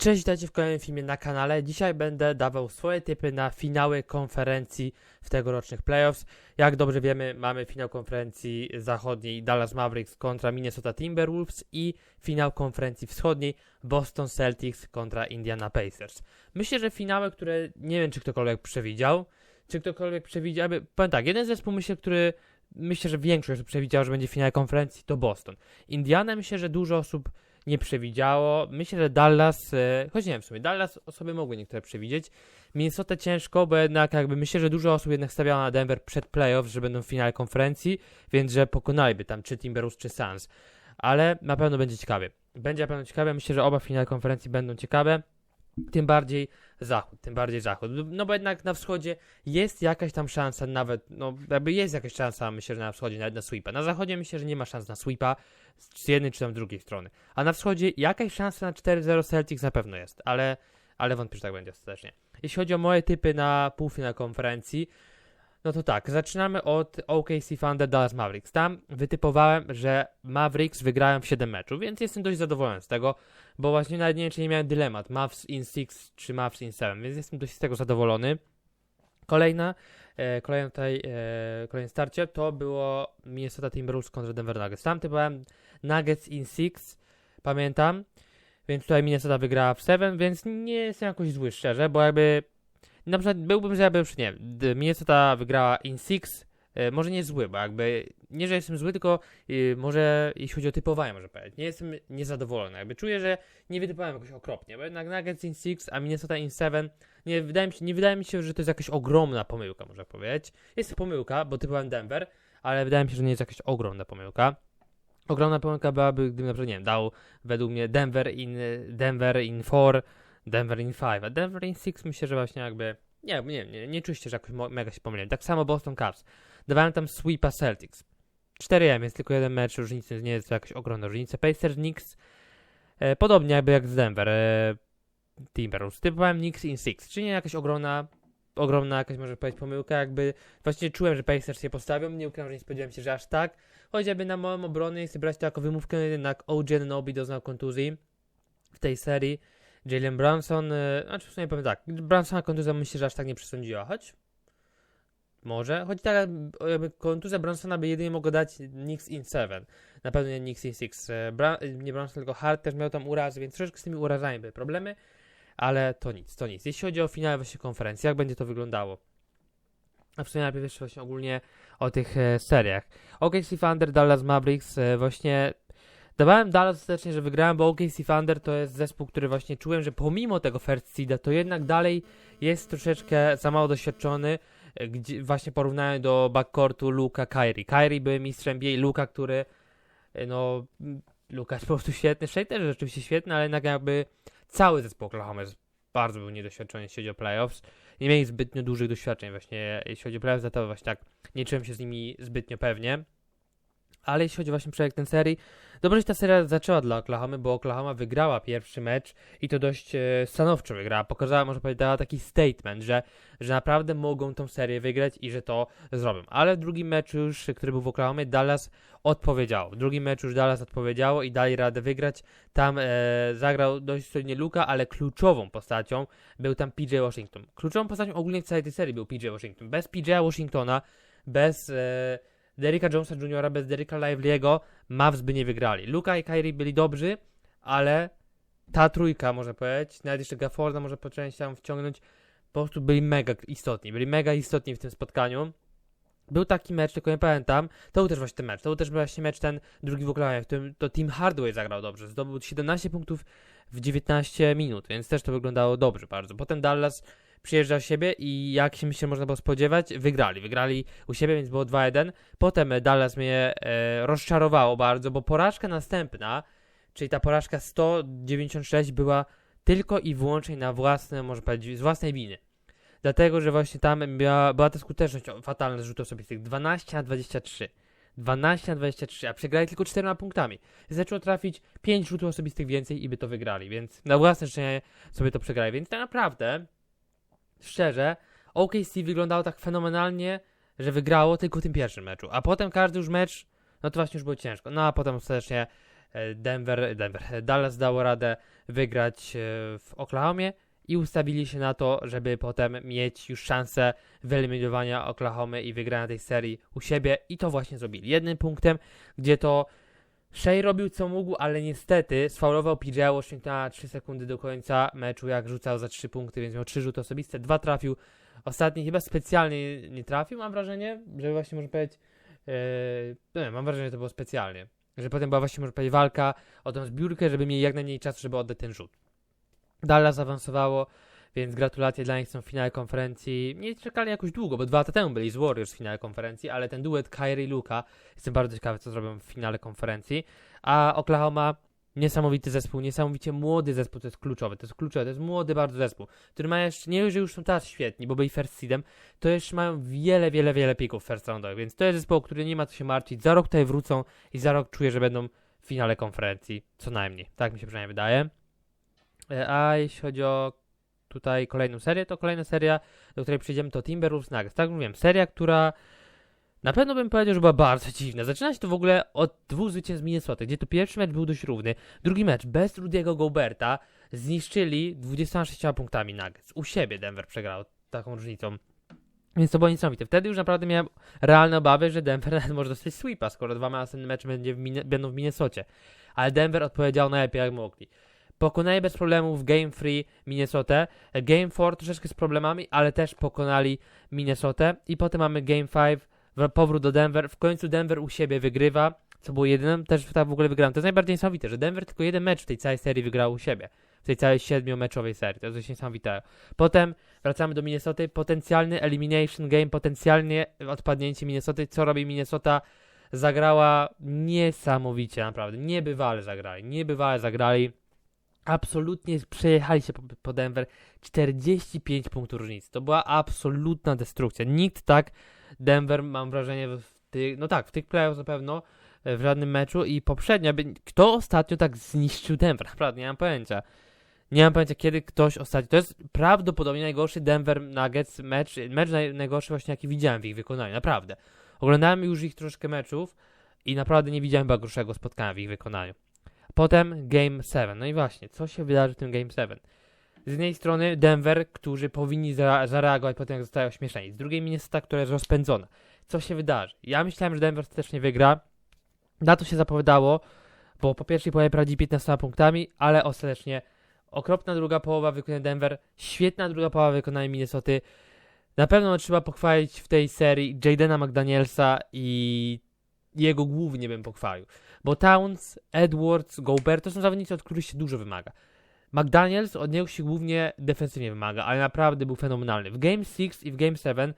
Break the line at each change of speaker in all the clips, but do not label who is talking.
Cześć, witajcie w kolejnym filmie na kanale. Dzisiaj będę dawał swoje typy na finały konferencji w tegorocznych playoffs. Jak dobrze wiemy, mamy finał konferencji zachodniej Dallas Mavericks kontra Minnesota Timberwolves i finał konferencji wschodniej Boston Celtics kontra Indiana Pacers. Myślę, że finały, które nie wiem, czy ktokolwiek przewidział, czy ktokolwiek przewidział, aby- powiem tak, jeden zespół myślę, który myślę, że większość osób przewidział, że będzie w finale konferencji, to Boston. Indiana myślę, że dużo osób nie przewidziało. Myślę, że Dallas, e, choć nie wiem w sumie, Dallas osoby mogły niektóre przewidzieć. Minnesota ciężko, bo jednak jakby myślę, że dużo osób jednak stawiało na Denver przed playoffs, że będą w finale konferencji, więc że pokonaliby tam czy Timberwolves, czy Suns. Ale na pewno będzie ciekawie. Będzie na pewno ciekawe. Myślę, że oba finale konferencji będą ciekawe. Tym bardziej zachód, tym bardziej zachód. No bo jednak na wschodzie jest jakaś tam szansa, nawet, no jakby jest jakaś szansa, myślę, że na wschodzie nawet na sweepa. Na zachodzie myślę, że nie ma szans na sweepa z jednej czy tam drugiej strony. A na wschodzie jakaś szansa na 4-0 Celtics na pewno jest, ale, ale wątpię, że tak będzie ostatecznie. Jeśli chodzi o moje typy na półfinał konferencji, no to tak, zaczynamy od OKC Thunder Dallas Mavericks. Tam wytypowałem, że Mavericks wygrają w 7 meczów, więc jestem dość zadowolony z tego, bo właśnie nawet nie czy nie miałem dylemat, Mavs in 6 czy Mavs in 7, więc jestem dość z tego zadowolony. Kolejna, e, kolejne tutaj, e, kolejne starcie to było Minnesota Timberwolves kontra Denver Nuggets. Tam typowałem Nuggets in 6, pamiętam, więc tutaj Minnesota wygrała w 7, więc nie jestem jakoś zły, szczerze, bo jakby na przykład byłbym, że jakby, nie Minnesota wygrała in 6, e, może nie zły, bo jakby, nie, że jestem zły, tylko e, może jeśli chodzi o typowanie, może powiedzieć, nie jestem niezadowolony, jakby czuję, że nie wytypowałem jakoś okropnie, bo jednak Nuggets in 6, a Minnesota in 7, nie wydaje, mi się, nie wydaje mi się, że to jest jakaś ogromna pomyłka, można powiedzieć. Jest to pomyłka, bo typowałem Denver, ale wydaje mi się, że nie jest jakaś ogromna pomyłka. Ogromna pomyłka byłaby, gdybym na przykład, nie wiem, dał według mnie Denver in, Denver in 4, Denver in 5, a Denver in 6 myślę, że właśnie jakby, nie, nie, nie, nie się, że jakoś mega się pomyliłem. Tak samo Boston Cavs. Dawałem tam sweepa Celtics. 4M jest tylko jeden mecz, różnicy nie jest to jakaś ogromna różnica. Pacers, Knicks, e, podobnie jakby jak z Denver. E, Timberwolves. Typowałem Knicks in 6, czyli nie jakaś ogromna, ogromna jakaś może powiedzieć pomyłka, jakby właśnie czułem, że Pacers się postawią, nie ukrywam, że nie spodziewałem się, że aż tak. Chociażby na moją obronę chcę brać to jako wymówkę, jednak OG Nobi doznał kontuzji w tej serii. Jalen Brunson, e, znaczy w sumie powiem tak, Brunsona kontuzja myślę, że aż tak nie przesądziła, choć może, choć tak jakby kontuzja Brunsona by jedynie mogła dać Knicks in 7, na pewno nie Knicks in 6. E, Bra- nie Brunson, tylko Hart też miał tam urazy, więc troszeczkę z tymi urazami były problemy, ale to nic, to nic. Jeśli chodzi o finał właśnie konferencji, jak będzie to wyglądało? A w sumie najpierw jeszcze właśnie ogólnie o tych e, seriach. OKC Thunder, Dallas Mavericks, e, właśnie dawałem Dallas ostatecznie, że wygrałem, bo OKC Thunder to jest zespół, który właśnie czułem, że pomimo tego first seeda, to jednak dalej jest troszeczkę za mało doświadczony, e, gdzie właśnie porównają do backcourtu Luka, Kyrie. Kyrie był mistrzem NBA, Luka, który e, no, Luka jest po prostu świetny, Shea też rzeczywiście świetny, ale jednak jakby cały zespół Oklahoma jest bardzo był niedoświadczony, jeśli chodzi o playoffs. Nie mieli zbytnio dużych doświadczeń właśnie, jeśli chodzi o playoffs, to właśnie tak nie czułem się z nimi zbytnio pewnie. Ale jeśli chodzi właśnie o projekt ten serii, dobrze, że ta seria zaczęła dla Oklahomy, bo Oklahoma wygrała pierwszy mecz i to dość e, stanowczo wygrała. Pokazała, może powiedzieć, dała taki statement, że, że naprawdę mogą tą serię wygrać i że to zrobią. Ale w drugim meczu już, który był w Oklahomie, Dallas odpowiedziało. W drugim meczu już Dallas odpowiedziało i dali radę wygrać. Tam e, zagrał dość solidnie Luka, ale kluczową postacią był tam PJ Washington. Kluczową postacią ogólnie w całej tej serii był PJ Washington. Bez PJ Washingtona, bez e, Derricka Jonesa Jr., bez Derricka Lively'ego Mavs by nie wygrali. Luka i Kyrie byli dobrzy, ale ta trójka, można powiedzieć, nawet jeszcze Gafforda może po części tam wciągnąć, po prostu byli mega istotni. Byli mega istotni w tym spotkaniu. Był taki mecz, tylko nie pamiętam. To był też właśnie ten mecz. To był też właśnie mecz ten drugi w Oklahomie, w którym to Team Hardaway zagrał dobrze. Zdobył 17 punktów w 19 minut, więc też to wyglądało dobrze bardzo. Potem Dallas przyjeżdża u siebie i jak się myślę można było spodziewać, wygrali. Wygrali u siebie, więc było 2-1. Potem Dallas mnie e, rozczarowało bardzo, bo porażka następna, czyli ta porażka 196 była tylko i wyłącznie na własne, może powiedzieć, z własnej winy. Dlatego, że właśnie tam miała, była ta skuteczność fatalna z rzutów osobistych 12 na 23. 12 na 23, a przegrali tylko 4 punktami. Zaczęło trafić 5 rzutów osobistych więcej i by to wygrali, więc na własne życzenie sobie to przegrali. Więc tak naprawdę, szczerze, OKC wyglądało tak fenomenalnie, że wygrało tylko w tym pierwszym meczu. A potem każdy już mecz, no to właśnie już było ciężko. No a potem ostatecznie e, Denver, Denver, e, Dallas dało radę wygrać e, w Oklahomie i ustawili się na to, żeby potem mieć już szansę wyeliminowania Oklahomy i wygrania tej serii u siebie i to właśnie zrobili. Jednym punktem, gdzie to Shea robił co mógł, ale niestety sfaulował PJ Washingtona 3 sekundy do końca meczu, jak rzucał za 3 punkty, więc miał 3 rzuty osobiste, dwa trafił. Ostatni chyba specjalnie nie trafił, mam wrażenie, że właśnie można powiedzieć, yy, nie, mam wrażenie, że to było specjalnie. Że potem była właśnie, można powiedzieć, walka o tą zbiórkę, żeby mieli jak najmniej czasu, żeby oddać ten rzut. Dallas zaawansowało, więc gratulacje dla nich są w finale konferencji. Nie czekali jakoś długo, bo dwa lata temu byli z Warriors w finale konferencji, ale ten duet Kyrie i Luka, jestem bardzo ciekawy, co zrobią w finale konferencji. A Oklahoma, niesamowity zespół, niesamowicie młody zespół, to jest kluczowe, to jest kluczowe, to jest młody bardzo zespół, który ma jeszcze, nie że już są teraz świetni, bo byli first seedem, to jeszcze mają wiele, wiele, wiele pików first roundowych, więc to jest zespół, który nie ma co się martwić, za rok tutaj wrócą i za rok czuję, że będą w finale konferencji, co najmniej, tak mi się przynajmniej wydaje. E, A jeśli chodzi o tutaj kolejną serię, to kolejna seria, do której przyjdziemy, to Timberwolves Nuggets. Tak mówiłem, seria, która na pewno bym powiedział, że była bardzo dziwna. Zaczyna się to w ogóle od dwóch zwycięstw Minnesota, gdzie to pierwszy mecz był dość równy. Drugi mecz bez Rudiego Goberta zniszczyli 26 punktami Nuggets. U siebie Denver przegrał taką różnicą. Więc to było niesamowite. Wtedy już naprawdę miałem realne obawy, że Denver może dostać sweepa, skoro dwa następne mecze będzie w będą w Minnesocie. Ale Denver odpowiedział najlepiej jak mogli. Pokonali bez problemów Game 3 Minnesotę. Game 4 troszeczkę z problemami, ale też pokonali Minnesotę. I potem mamy Game 5, w- powrót do Denver. W końcu Denver u siebie wygrywa, co było jedynym też tak w ogóle wygrałem. To jest najbardziej niesamowite, że Denver tylko jeden mecz w tej całej serii wygrał u siebie. W tej całej siedmiomeczowej serii. To jest coś niesamowitego. Potem wracamy do Minnesoty. Potencjalny elimination game, potencjalnie odpadnięcie Minnesoty. Co robi Minnesota? Zagrała niesamowicie, naprawdę. Niebywale zagrali. Niebywale zagrali. Absolutnie przejechali się po, po Denver. 45 punktów różnicy. To była absolutna destrukcja. Nikt tak Denver, mam wrażenie, w tych, no tak, w tych playoffs na pewno, e, w żadnym meczu i poprzednio, kto ostatnio tak zniszczył Denver? Naprawdę, nie mam pojęcia. Nie mam pojęcia, kiedy ktoś ostatnio. To jest prawdopodobnie najgorszy Denver Nuggets mecz, mecz naj, najgorszy właśnie, jaki widziałem w ich wykonaniu, naprawdę. Oglądałem już ich troszkę meczów i naprawdę nie widziałem chyba gorszego spotkania w ich wykonaniu. Potem Game 7. No i właśnie, co się wydarzy w tym Game 7? Z jednej strony Denver, którzy powinni za zareagować po tym, jak zostają ośmieszeni. Z drugiej Minnesota, która jest rozpędzona. Co się wydarzy? Ja myślałem, że Denver też nie wygra. Na to się zapowiadało, bo po pierwszej połowie prowadzi 15 punktami, ale ostatecznie okropna druga połowa wykonania Denver, świetna druga połowa wykonania Minnesoty. Na pewno trzeba pochwalić w tej serii Jadena McDanielsa i jego głównie bym pochwalił. Bo Towns, Edwards, Gobert to są zawodnicy, od których się dużo wymaga. McDaniels od niego się głównie defensywnie wymaga, ale naprawdę był fenomenalny. W Game 6 i w Game 7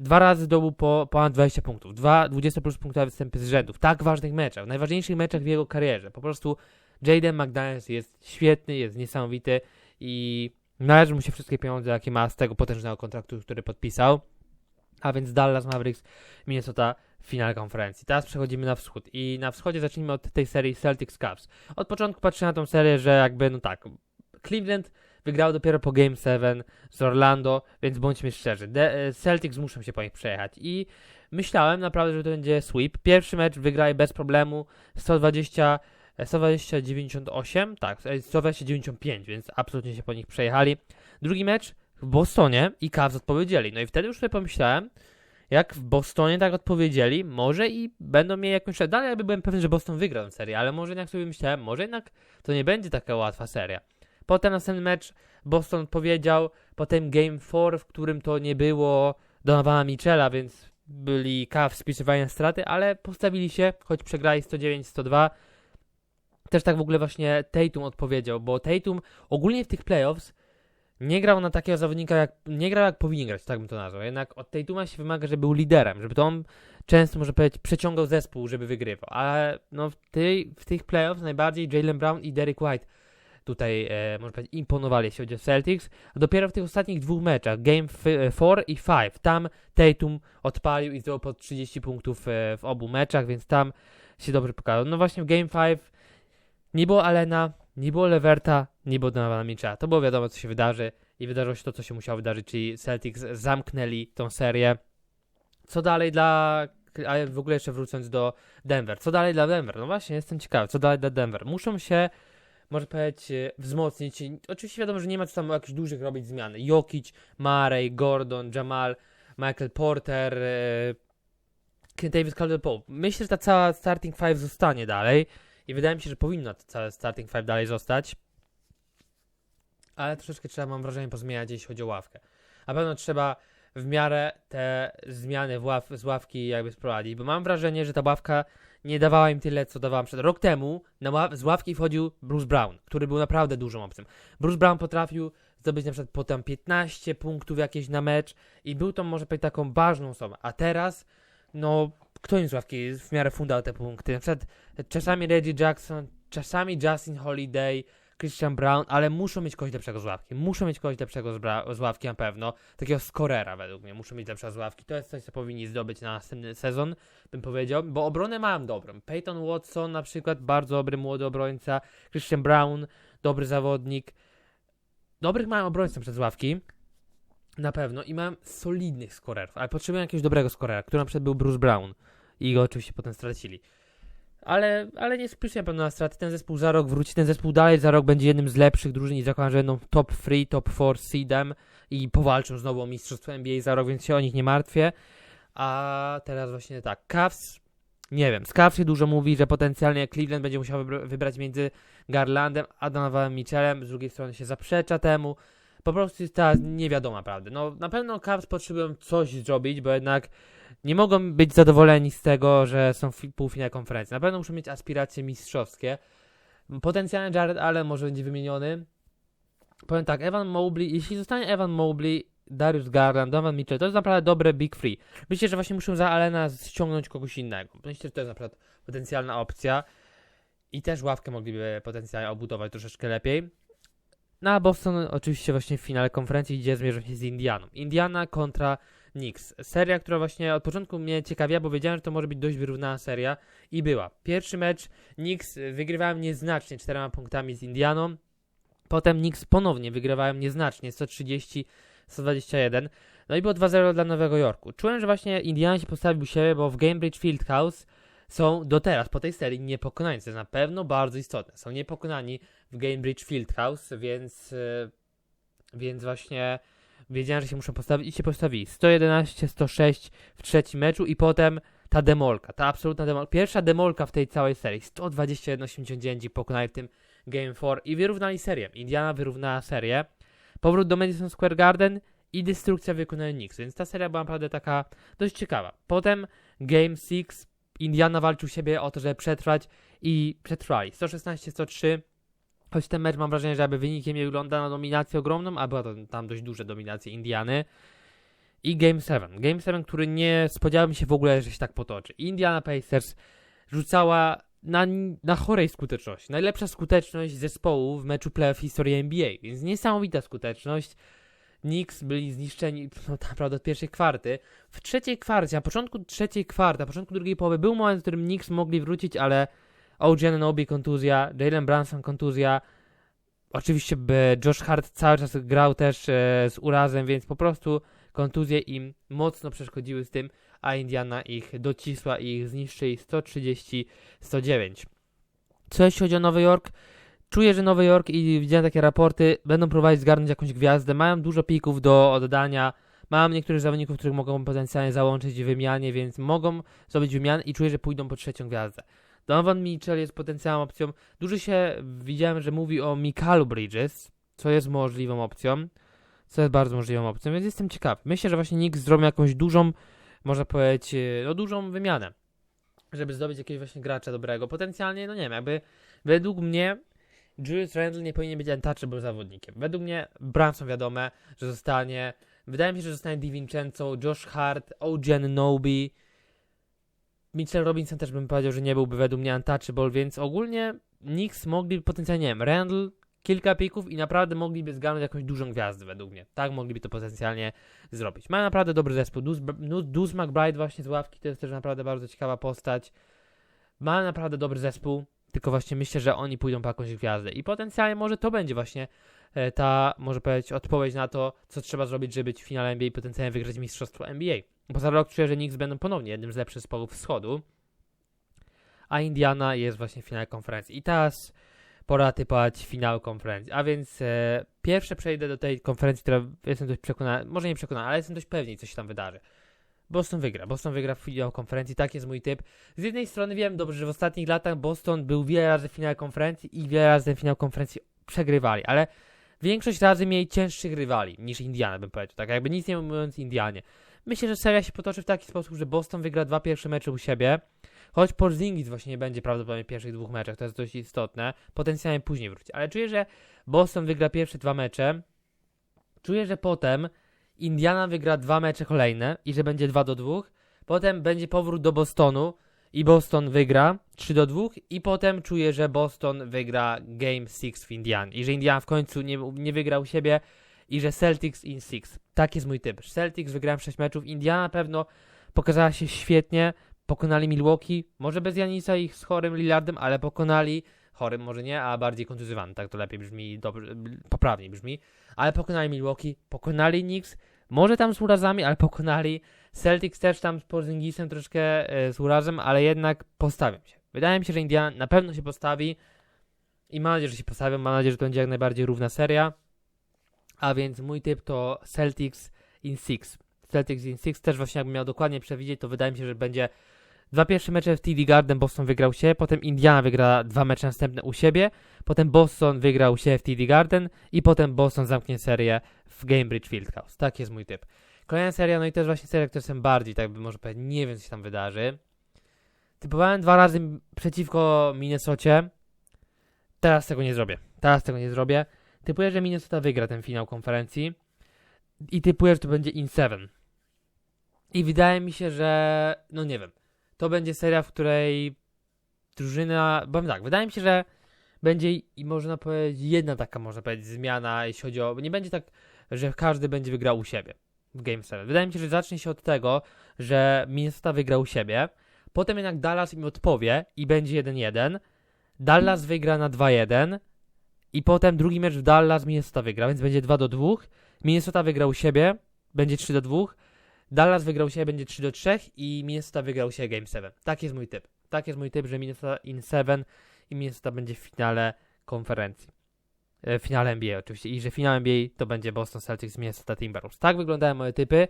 dwa razy zdobył po ponad 20 punktów. Dwa 20 plus punktowe występy z rzędu. W tak ważnych meczach, w najważniejszych meczach w jego karierze. Po prostu Jaden McDaniels jest świetny, jest niesamowity i należy mu się wszystkie pieniądze, jakie ma z tego potężnego kontraktu, który podpisał. A więc Dallas Mavericks, Minnesota finale konferencji. Teraz przechodzimy na wschód i na wschodzie zacznijmy od tej serii Celtics Cavs. Od początku patrzę na tą serię, że jakby, no tak, Cleveland wygrał dopiero po Game 7 z Orlando, więc bądźmy szczerzy, De e, Celtics muszą się po nich przejechać i myślałem naprawdę, że to będzie sweep. Pierwszy mecz wygrali bez problemu 120 120-98, tak, 120-95, więc absolutnie się po nich przejechali. Drugi mecz w Bostonie i Cavs odpowiedzieli. No i wtedy już sobie pomyślałem, jak w Bostonie tak odpowiedzieli, może i będą mieli jakąś... Dalej jakby byłem pewien, że Boston wygra tę serię, ale może jednak sobie myślałem, może jednak to nie będzie taka łatwa seria. Potem następny mecz Boston odpowiedział, potem Game 4, w którym to nie było Donowana Michela, więc byli Cavs spisywani na straty, ale postawili się, choć przegrali 109-102. Też tak w ogóle właśnie Tatum odpowiedział, bo Tatum ogólnie w tych playoffs nie grał na takiego zawodnika, jak, nie grał jak powinien grać, tak bym to nazwał. Jednak od Tatuma się wymaga, żeby był liderem, żeby to on często, może powiedzieć, przeciągał zespół, żeby wygrywał. Ale no, w, tej, w tych playoffs najbardziej Jalen Brown i Derek White tutaj, e, można powiedzieć, imponowali, jeśli chodzi o Celtics. A dopiero w tych ostatnich dwóch meczach, Game 4 i 5, tam Tatum odpalił i zdobył po 30 punktów e, w obu meczach, więc tam się dobrze pokazał. No właśnie w Game 5 nie było Alena, nie było Leverta, nie było Donowana Mitchella. To było wiadomo, co się wydarzy i wydarzyło się to, co się musiało wydarzyć, czyli Celtics zamknęli tą serię. Co dalej dla ale w ogóle jeszcze wrócąc do Denver. Co dalej dla Denver? No właśnie, jestem ciekawy, co dalej dla Denver. Muszą się, może powiedzieć, wzmocnić. Oczywiście wiadomo, że nie ma co tam jakichś dużych robić zmiany. Jokic, Murray, Gordon, Jamal, Michael Porter, e, Ken Davis, Caldwell Pope. Myślę, że ta cała starting five zostanie dalej i wydaje mi się, że powinno całe starting five dalej zostać. Ale troszeczkę trzeba, mam wrażenie, pozmieniać, jeśli chodzi o ławkę. Na pewno trzeba w miarę te zmiany ław, z ławki jakby sprowadzić, bo mam wrażenie, że ta ławka nie dawała im tyle, co dawała przed rok temu. Na ław, z ławki wchodził Bruce Brown, który był naprawdę dużą opcją. Bruce Brown potrafił zdobyć na przykład potem 15 punktów jakieś na mecz i był to może powiedzieć taką ważną osobą. A teraz, no, kto im z ławki w miarę fundał te punkty? Na przykład czasami Reggie Jackson, czasami Justin Holiday, Christian Brown, ale muszą mieć kogoś lepszego z ławki. Muszą mieć kogoś lepszego z, z ławki na pewno. Takiego skorera według mnie. Muszą mieć lepszego z ławki. To jest coś, co powinni zdobyć na następny sezon, bym powiedział. Bo obronę mam dobrą. Peyton Watson na przykład, bardzo dobry młody obrońca. Christian Brown, dobry zawodnik. Dobrych mam obrońców przez ławki. Na pewno. I mam solidnych skorerów. Ale potrzebuję jakiegoś dobrego skorera, który na przykład był Bruce Brown. I go oczywiście potem stracili. Ale, ale nie się na pewno na straty. Ten zespół za rok wróci, ten zespół dalej za rok będzie jednym z lepszych drużyn i zakładam, że będą top 3, top 4 seedem i powalczą znowu o mistrzostwo NBA za rok, więc się o nich nie martwię. A teraz właśnie tak, Cavs, nie wiem, z Cavs się dużo mówi, że potencjalnie Cleveland będzie musiał wybra- wybrać między Garlandem a Donovanem Mitchellem, z drugiej strony się zaprzecza temu. Po prostu jest ta niewiadoma prawda. No na pewno Cavs potrzebują coś zrobić, bo jednak nie mogą być zadowoleni z tego, że są w półfinale konferencji. Na pewno muszą mieć aspiracje mistrzowskie. Potencjalnie Jared Allen może będzie wymieniony. Powiem tak, Evan Mobley, jeśli zostanie Evan Mobley, Darius Garland, Donovan Mitchell, to jest naprawdę dobre Big Free. Myślę, że właśnie muszą za Allena ściągnąć kogoś innego. Myślę, że to jest naprawdę potencjalna opcja. I też ławkę mogliby potencjalnie obudować troszeczkę lepiej. No a Boston oczywiście właśnie w finale konferencji idzie zmierzyć się z Indianą. Indiana kontra Knicks. Seria, która właśnie od początku mnie ciekawia, bo wiedziałem, że to może być dość wyrównana seria i była. Pierwszy mecz Knicks wygrywałem nieznacznie czterema punktami z Indianą. Potem Knicks ponownie wygrywałem nieznacznie 130-121. No i było 2-0 dla Nowego Jorku. Czułem, że właśnie Indiana się postawił siebie, bo w Gamebridge Fieldhouse są do teraz, po tej serii, niepokonani. To jest na pewno bardzo istotne. Są niepokonani w Gamebridge Fieldhouse, więc, yy, więc właśnie wiedziałem, że się muszą postawić i się postawili. 111-106 w trzecim meczu i potem ta demolka, ta absolutna demolka. Pierwsza demolka w tej całej serii. 121-89 i pokonali w tym Game 4 i wyrównali serię. Indiana wyrównała serię. Powrót do Madison Square Garden i destrukcja wykonania Knicks, więc ta seria była naprawdę taka dość ciekawa. Potem Game 6 Indiana walczył siebie o to, żeby przetrwać i przetrwali. 116-103 Choć ten mecz mam wrażenie, że jakby wynikiem nie wygląda na dominację ogromną, a była to tam dość duża dominacja Indiany. I Game 7. Game 7, który nie spodziewałem się w ogóle, że się tak potoczy. Indiana Pacers rzucała na, na chorej skuteczności. Najlepsza skuteczność zespołu w meczu playoff historii NBA, więc niesamowita skuteczność. Knicks byli zniszczeni no, naprawdę od pierwszej kwarty. W trzeciej kwarcie, na początku trzeciej kwarty, na początku drugiej połowy był moment, w którym Knicks mogli wrócić, ale OG Ananobi kontuzja, Jalen Brunson kontuzja. Oczywiście Josh Hart cały czas grał też e, z urazem, więc po prostu kontuzje im mocno przeszkodziły z tym, a Indiana ich docisła i ich zniszczyli 130-109. Co jeśli chodzi o Nowy Jork? Czuję, że Nowy Jork i widziałem takie raporty, będą próbować zgarnąć jakąś gwiazdę, mają dużo pików do oddania, Mam niektórych zawodników, których mogą potencjalnie załączyć w wymianie, więc mogą zrobić wymianę i czuję, że pójdą po trzecią gwiazdę. Donovan Mitchell jest potencjalną opcją. Dużo się widziałem, że mówi o Mikalu Bridges, co jest możliwą opcją. Co jest bardzo możliwą opcją, więc jestem ciekawy. Myślę, że właśnie Knicks zrobią jakąś dużą, można powiedzieć, no dużą wymianę. Żeby zdobyć jakiegoś właśnie gracza dobrego. Potencjalnie, no nie wiem, jakby według mnie Julius Randle nie powinien być untouchable zawodnikiem. Według mnie Branson wiadome, że zostanie. Wydaje mi się, że zostanie DiVincenzo, Josh Hart, OG Nobi. Mitchell Robinson też bym powiedział, że nie byłby według mnie untouchable, więc ogólnie Knicks mogliby potencjalnie, nie wiem, Randall, kilka pików i naprawdę mogliby zgarnąć jakąś dużą gwiazdę według mnie. Tak mogliby to potencjalnie zrobić. Mają naprawdę dobry zespół. Duz, McBride właśnie z ławki to jest też naprawdę bardzo ciekawa postać. Mają naprawdę dobry zespół, tylko właśnie myślę, że oni pójdą po jakąś gwiazdę i potencjalnie może to będzie właśnie ta, może powiedzieć, odpowiedź na to, co trzeba zrobić, żeby być w finale NBA i potencjalnie wygrać mistrzostwo NBA. Bo za rok czuję, że Knicks będą ponownie jednym z lepszych zespołów wschodu. A Indiana jest właśnie w finale konferencji. I teraz pora typować finał konferencji. A więc e, pierwsze przejdę do tej konferencji, która jestem dość przekonany, może nie przekonany, ale jestem dość pewny, co się tam wydarzy. Boston wygra. Boston wygra w finał konferencji, tak jest mój typ. Z jednej strony wiem dobrze, że w ostatnich latach Boston był wiele razy w finale konferencji i wiele razy ten finał konferencji przegrywali, ale większość razy mieli cięższych rywali niż Indiana, bym powiedział. Tak jakby nic nie mówiąc Indianie. Myślę, że seria się potoczy w taki sposób, że Boston wygra dwa pierwsze mecze u siebie, choć Porzingis właśnie nie będzie prawdopodobnie w pierwszych dwóch meczach, to jest dość istotne, potencjalnie później wróci, ale czuję, że Boston wygra pierwsze dwa mecze, czuję, że potem Indiana wygra dwa mecze kolejne i że będzie 2 do 2, potem będzie powrót do Bostonu i Boston wygra 3 do 2 i potem czuję, że Boston wygra Game 6 w Indian i że Indiana w końcu nie, nie wygra u siebie i że Celtics in 6. Tak jest mój typ. Celtics wygrałem 6 meczów, Indiana na pewno pokazała się świetnie, pokonali Milwaukee, może bez Janisa ich z chorym Lillardem, ale pokonali chorym może nie, a bardziej kontuzjowany, tak to lepiej brzmi, dobrze, poprawniej brzmi, ale pokonali Milwaukee, pokonali Knicks, może tam z urazami, ale pokonali Celtics też tam z Porzingisem troszkę e, z urazem, ale jednak postawią się. Wydaje mi się, że Indiana na pewno się postawi i mam nadzieję, że się postawią, mam nadzieję, że to będzie jak najbardziej równa seria, a więc mój typ to Celtics in 6. Celtics in 6 też właśnie jakbym miał dokładnie przewidzieć, to wydaje mi się, że będzie Dwa pierwsze mecze w TD Garden Boston wygrał się, potem Indiana wygra dwa mecze następne u siebie, potem Boston wygrał się w TD Garden i potem Boston zamknie serię w Gamebridge Fieldhouse. Tak jest mój typ. Kolejna seria, no i też właśnie seria, która jestem bardziej, tak by może powiedzieć, nie wiem co się tam wydarzy. Typowałem dwa razy przeciwko Minnesocie. Teraz tego nie zrobię. Teraz tego nie zrobię. Typuję, że Minnesota wygra ten finał konferencji. I typuję, że to będzie in 7. I wydaje mi się, że. No nie wiem to będzie seria, w której drużyna. Bo tak, wydaje mi się, że będzie i można powiedzieć jedna taka, można powiedzieć, zmiana, jeśli chodzi o. Nie będzie tak, że każdy będzie wygrał u siebie w Game 7. Wydaje mi się, że zacznie się od tego, że Minnesota wygra u siebie, potem jednak Dallas im odpowie i będzie 1-1. Dallas wygra na 2-1 i potem drugi mecz w Dallas Minnesota wygra, więc będzie 2 do 2. Minnesota wygra u siebie, będzie 3 do 2. Dallas wygrał się, będzie 3 do 3 i Minnesota wygrał się Game 7. Tak jest mój typ. Tak jest mój typ, że Minnesota in 7 i Minnesota będzie w finale konferencji. E, finale NBA oczywiście. I że finał NBA to będzie Boston Celtics z Minnesota Timberwolves. Tak wyglądają moje typy.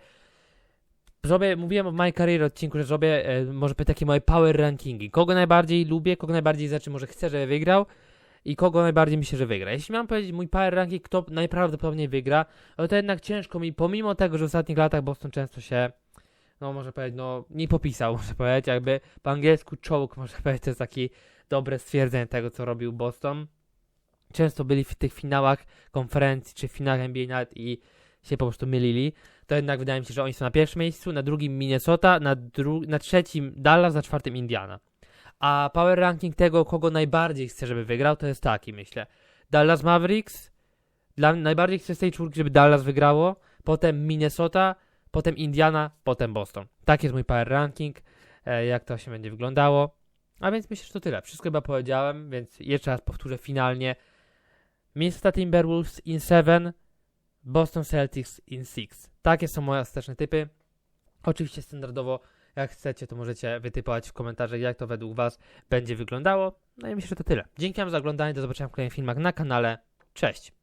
Zrobię, mówiłem w My Career odcinku, że zrobię e, może takie moje power rankingi. Kogo najbardziej lubię, kogo najbardziej znaczy może chcę, żeby wygrał i kogo najbardziej myślę, że wygra. Jeśli mam powiedzieć mój power ranking, kto najprawdopodobniej wygra, no to jednak ciężko mi, pomimo tego, że w ostatnich latach Boston często się, no może powiedzieć, no nie popisał, może powiedzieć, jakby po angielsku choke, może powiedzieć, to jest takie dobre stwierdzenie tego, co robił Boston. Często byli w tych finałach konferencji, czy w finałach NBA nawet i się po prostu mylili, to jednak wydaje mi się, że oni są na pierwszym miejscu, na drugim Minnesota, na, dru- na trzecim Dallas, na czwartym Indiana. A power ranking tego, kogo najbardziej chcę, żeby wygrał, to jest taki, myślę. Dallas Mavericks. Dla najbardziej chcę z tej czwórki, żeby Dallas wygrało. Potem Minnesota, potem Indiana, potem Boston. Tak jest mój power ranking. E, jak to się będzie wyglądało. A więc myślę, że to tyle. Wszystko chyba powiedziałem, więc jeszcze raz powtórzę finalnie. Minnesota Timberwolves in 7, Boston Celtics in 6. Takie są moje ostateczne typy. Oczywiście standardowo jak chcecie, to możecie wytypować w komentarzach, jak to według Was będzie wyglądało. No i myślę, że to tyle. Dzięki Wam za oglądanie, do zobaczenia w kolejnych filmach na kanale. Cześć!